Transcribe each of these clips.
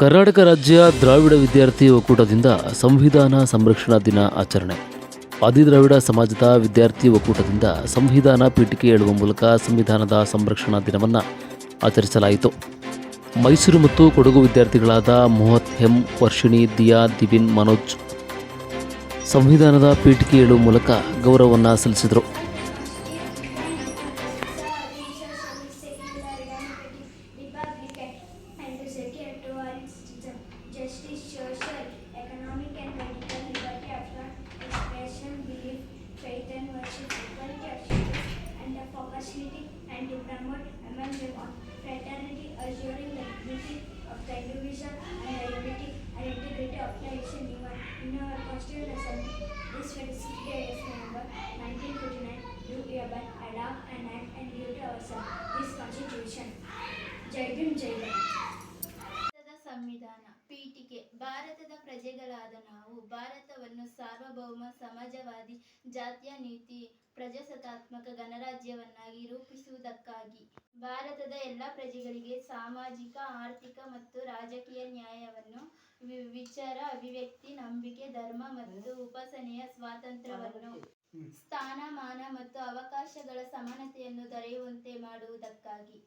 ಕರ್ನಾಟಕ ರಾಜ್ಯ ದ್ರಾವಿಡ ವಿದ್ಯಾರ್ಥಿ ಒಕ್ಕೂಟದಿಂದ ಸಂವಿಧಾನ ಸಂರಕ್ಷಣಾ ದಿನ ಆಚರಣೆ. ಆದಿದ್ರಾವಿಡ ಸಮಾಜದ ವಿದ್ಯಾರ್ಥಿ ಒಕ್ಕೂಟದಿಂದ ಸಂವಿಧಾನ ಪೀಠಿಕೆ ಹೇಳುವ ಮೂಲಕ ಸಂವಿಧಾನದ ಸಂರಕ್ಷಣಾ ದಿನವನ್ನು ಆಚರಿಸಲಾಯಿತು. ಮೈಸೂರು ಮತ್ತು ಕೊಡಗು ವಿದ್ಯಾರ್ಥಿಗಳಾದ ಮೊಹತ್ ಹೆಮ್ ವರ್ಷಿಣಿ, ದಿಯಾ, ದಿವಿನ್, ಮನೋಜ್ ಸಂವಿಧಾನದ ಪೀಠಿಕೆ ಹೇಳುವ ಮೂಲಕ ಗೌರವವನ್ನು ಸಲ್ಲಿಸಿದರು. to promote among them all fraternity, assuring the dignity of the individual and the unity and integrity of the nation in our, in our constituent assembly. This 26th day of November 1949 do hereby adopt and act and give to ourselves this constitution. ಜೈ ಭೀಮ್ ಜೈ ಭೀಮ್ ಭಾರತದ ಸಂವಿಧಾನ ಪೀಠಿಕೆ ಭಾರತದ ಪ್ರಜೆಗಳಾದ ನಾವು ಭಾರತವನ್ನು ಸಾರ್ವಭೌಮ ಸಮಾಜವಾದಿ ಜಾತ್ಯ ನೀತಿ ಪ್ರಜಾಸತ್ತಾತ್ಮಕ ಗಣರಾಜ್ಯವನ್ನಾಗಿ ರೂಪಿಸುವುದಕ್ಕಾಗಿ ಭಾರತದ ಎಲ್ಲ ಪ್ರಜೆಗಳಿಗೆ ಸಾಮಾಜಿಕ ಆರ್ಥಿಕ ಮತ್ತು ರಾಜಕೀಯ ನ್ಯಾಯವನ್ನು ವಿ- ವಿಚಾರ ಅಭಿವ್ಯಕ್ತಿ ನಂಬಿಕೆ ಧರ್ಮ ಮತ್ತು ಉಪಾಸನೆಯ ಸ್ವಾತಂತ್ರ್ಯವನ್ನು ಸ್ಥಾನಮಾನ ಮತ್ತು ಅವಕಾಶಗಳ ಸಮಾನತೆಯನ್ನು ದೊರೆಯುವಂತೆ ಮಾಡುವುದಕ್ಕಾಗಿ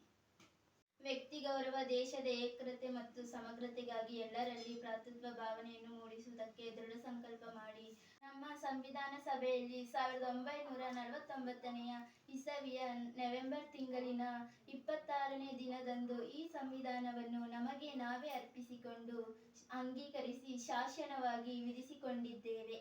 ವ್ಯಕ್ತಿ ಗೌರವ ದೇಶದ ಏಕತೆ ಮತ್ತು ಸಮಗ್ರತೆಗಾಗಿ ಎಲ್ಲರಲ್ಲಿ ಭ್ರಾತೃತ್ವ ಭಾವನೆಯನ್ನು ಮೂಡಿಸುವುದಕ್ಕೆ ದೃಢ ಸಂಕಲ್ಪ ಮಾಡಿ ಸಂವಿಧಾನ ಸಭೆಯಲ್ಲಿ ಸಾವಿರದ ಒಂಬೈನೂರ ನಲವತ್ತೊಂಬತ್ತನೆಯ ಇಸವಿಯ ನವೆಂಬರ್ ತಿಂಗಳಿನ ಇಪ್ಪತ್ತಾರನೇ ದಿನದಂದು ಈ ಸಂವಿಧಾನವನ್ನು ನಮಗೆ ನಾವೇ ಅರ್ಪಿಸಿಕೊಂಡು ಅಂಗೀಕರಿಸಿ ಶಾಸನವಾಗಿ ವಿಧಿಸಿಕೊಂಡಿದ್ದೇವೆ.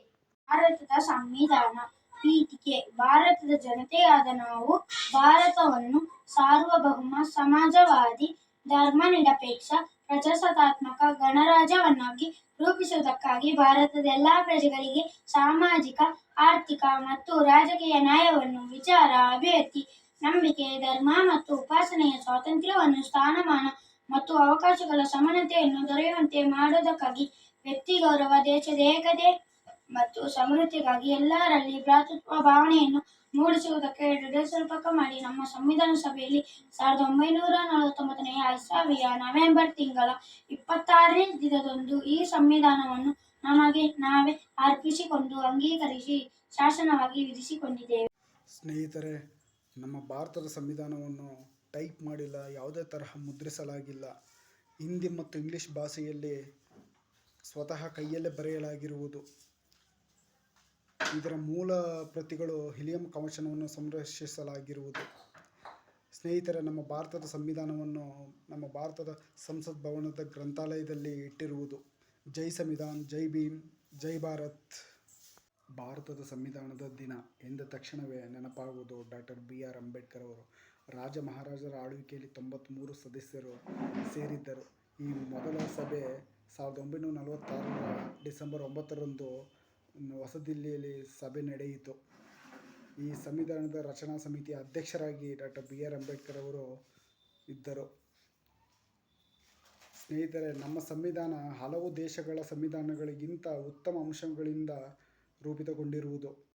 ಭಾರತದ ಸಂವಿಧಾನ ಪೀಠಿಕೆ ಭಾರತದ ಜನತೆಯಾದ ನಾವು ಭಾರತವನ್ನು ಸಾರ್ವಭೌಮ, ಸಮಾಜವಾದಿ ಧರ್ಮನಿರಪೇಕ್ಷ ಪ್ರಜಾಸತ್ತಾತ್ಮಕ ಗಣರಾಜ್ಯವನ್ನಾಗಿ ರೂಪಿಸುವುದಕ್ಕಾಗಿ ಭಾರತದ ಎಲ್ಲಾ ಪ್ರಜೆಗಳಿಗೆ ಸಾಮಾಜಿಕ, ಆರ್ಥಿಕ ಮತ್ತು ರಾಜಕೀಯ ನ್ಯಾಯವನ್ನು ವಿಚಾರ ಅಭಿವ್ಯಕ್ತಿ ನಂಬಿಕೆ, ಧರ್ಮ ಮತ್ತು ಉಪಾಸನೆಯ ಸ್ವಾತಂತ್ರ್ಯವನ್ನು ಸ್ಥಾನಮಾನ ಮತ್ತು ಅವಕಾಶಗಳ ಸಮಾನತೆಯನ್ನು ದೊರೆಯುವಂತೆ ಮಾಡುವುದಕ್ಕಾಗಿ ವ್ಯಕ್ತಿ ಗೌರವ ದೇಶದ ಏಕತೆ ಮತ್ತು ಸಮೃದ್ಧಿಗಾಗಿ ಎಲ್ಲರಲ್ಲಿ ಭ್ರಾತೃತ್ವ ಭಾವನೆಯನ್ನು ಮೂಡಿಸುವುದಕ್ಕೆ ದೃಢಸಂಪರ್ಕ ಮಾಡಿ ನಮ್ಮ ಸಂವಿಧಾನ ಸಭೆಯಲ್ಲಿ ಸಾವಿರದ ಒಂಬೈನೂರ ನಲವತ್ತೊಂಬತ್ತನೆಯ ಇಸವಿಯ ನವೆಂಬರ್ ತಿಂಗಳ ಇಪ್ಪತ್ತಾರನೇ ದಿನದಂದು ಈ ಸಂವಿಧಾನವನ್ನು ನಮಗೆ ನಾವೇ ಅರ್ಪಿಸಿಕೊಂಡು ಅಂಗೀಕರಿಸಿ ಶಾಸನವಾಗಿ ವಿಧಿಸಿಕೊಂಡಿದ್ದೇವೆ. ಸ್ನೇಹಿತರೆ, ನಮ್ಮ ಭಾರತದ ಸಂವಿಧಾನವನ್ನು ಟೈಪ್ ಮಾಡಿಲ್ಲ, ಯಾವುದೇ ತರಹ ಮುದ್ರಿಸಲಾಗಿಲ್ಲ. ಹಿಂದಿ ಮತ್ತು ಇಂಗ್ಲಿಷ್ ಭಾಷೆಯಲ್ಲಿ ಸ್ವತಃ ಕೈಯಲ್ಲೇ ಬರೆಯಲಾಗಿರುವುದು. ಇದರ ಮೂಲ ಪ್ರತಿಗಳು ಹಿಲಿಯಂ ಕವಚನವನ್ನು ಸಂರಕ್ಷಿಸಲಾಗಿರುವುದು. ಸ್ನೇಹಿತರೆ, ನಮ್ಮ ಭಾರತದ ಸಂವಿಧಾನವನ್ನು ನಮ್ಮ ಭಾರತದ ಸಂಸತ್ ಭವನದ ಗ್ರಂಥಾಲಯದಲ್ಲಿ ಇಟ್ಟಿರುವುದು. ಜೈ ಸಂವಿಧಾನ್, ಜೈ ಭೀಮ್, ಜೈ ಭಾರತ್. ಭಾರತದ ಸಂವಿಧಾನದ ದಿನ ಎಂದ ತಕ್ಷಣವೇ ನೆನಪಾಗುವುದು ಡಾಕ್ಟರ್ ಬಿ ಆರ್ ಅಂಬೇಡ್ಕರ್ ಅವರು. ರಾಜ ಮಹಾರಾಜರ ಆಳ್ವಿಕೆಯಲ್ಲಿ ತೊಂಬತ್ತ್ಮೂರು ಸದಸ್ಯರು ಸೇರಿದ್ದರು. ಈ ಮೊದಲ ಸಭೆ ಸಾವಿರದ ಒಂಬೈನೂರ ನಲವತ್ತಾರರ ಡಿಸೆಂಬರ್ ಒಂಬತ್ತರಂದು ಹೊಸದಿಲ್ಲಿಯಲ್ಲಿ ಸಭೆ ನಡೆಯಿತು. ಈ ಸಂವಿಧಾನದ ರಚನಾ ಸಮಿತಿಯ ಅಧ್ಯಕ್ಷರಾಗಿ ಡಾಕ್ಟರ್ ಬಿ ಆರ್ ಅಂಬೇಡ್ಕರ್ ಅವರು ಇದ್ದರು. ಸ್ನೇಹಿತರೆ, ನಮ್ಮ ಸಂವಿಧಾನ ಹಲವು ದೇಶಗಳ ಸಂವಿಧಾನಗಳಿಗಿಂತ ಉತ್ತಮ ಅಂಶಗಳಿಂದ ರೂಪಿತಗೊಂಡಿರುವುದು.